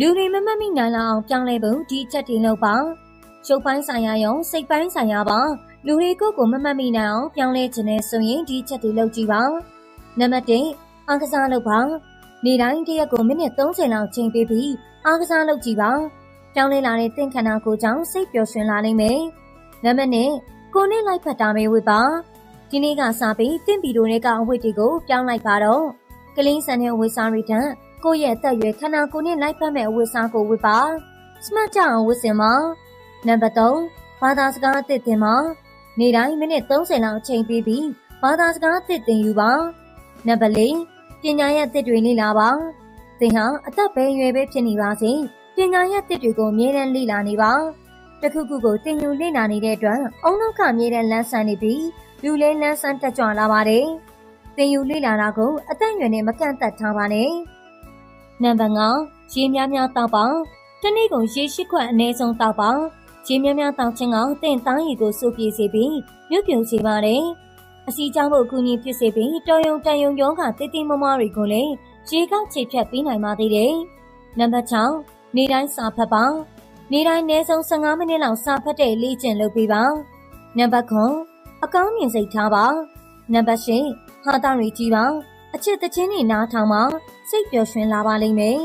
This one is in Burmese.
လူတွေမမှတ်မိနိုင်လောက်အောင်ပြောင်းလဲဖို့ဒီချက်တွေလုပ်ပါရုပ်ပိုင်းဆိုင်ရာရောစိတ်ပိုင်းဆိုင်ရာပါလူတွေကိုယ်ကိုမမှတ်မိနိုင်အောင်ပြောင်းလဲခြင်းနဲ့ဆိုရင်ဒီချက်တွေလုပ်ကြည့်ပါနံပါတ်1အားကစားလုပ်ပါနေ့တိုင်းတစ်ရက်ကိုမိနစ်30လောက်ချိန်ပေးပြီးအားကစားလုပ်ကြည့်ပါပြောင်းလဲလာတဲ့သင်္ခန္ဓာကိုယ်ကြောင့်စိတ်ပျော်ရွှင်လာနိုင်မယ်နံပါတ်2ကိုယ်နဲ့လိုက်ဖက်တာမေးဝေပါဒီနေ့ကစပြီးတင့်ပီတိုတွေကအဝတ်တွေကိုပြောင်းလိုက်ပါတော့ကလင်းဆန်တဲ့ဝေစားရီတန် ကိုယ့်ရဲ့အသက်အရွယ်ခန္ဓာကိုယ်နဲ့လိုက်ဖက်မဲ့အဝတ်စားကိုဝတ်ပါစမတ်ကြအောင်ဝတ်စင်ပါနံပါတ်3ဘာသာစကားအသစ်တင်ပါနေ့တိုင်းမိနစ်30လောက်အချိန်ပေးပြီးဘာသာစကားအသစ်သင်ယူပါနံပါတ်4ပညာရဲ့အသစ်တွေလေ့လာပါသင်ဟာအသက်ပဲရွယ်ပဲဖြစ်နေပါစေပညာရဲ့အသစ်တွေကိုအမြဲတမ်းလေ့လာနေပါတခုခုကိုသင်ယူလေ့လာနေတဲ့အတွက်အုံနောက်ကမြဲတဲ့လမ်းဆန်းနေပြီးလူလဲလန်းဆန်းတက်ကြွလာပါတယ်သင်ယူလေ့လာတာကိုအသက်အရွယ်နဲ့မကန့်သက်ထားပါနဲ့ နံပါတ်5ရေများများတောက်ပါတနေ့ကုန်ရေရှိခွက်အနည်းဆုံးတောက်ပါရေများများတောက်ခြင်းကသင်သားရည်ကိုစုပြေစေပြီးမြုပ်ပြုံစေပါတယ်အစီကြောင့်ဖို့အကူအညီဖြစ်စေပြီးတော်ယုံတန်ယုံယောဂတည်တည်မမတွေကိုလည်းရေကောက်ခြေဖြတ်ပေးနိုင်ပါသေးတယ်နံပါတ်6နေ့တိုင်းစာဖတ်ပါနေ့တိုင်းအနည်းဆုံး15မိနစ်လောက်စာဖတ်တဲ့လေ့ကျင့်လုပ်ပေးပါနံပါတ်9အကောင်းမြင်စိတ်ထားပါနံပါတ်10ဟာတာရီကြည့်ပါ အချစ်တချင်းတွေနားထောင်ပါစိတ်ပျော်ရွှင်လာပါလိမ့်မယ်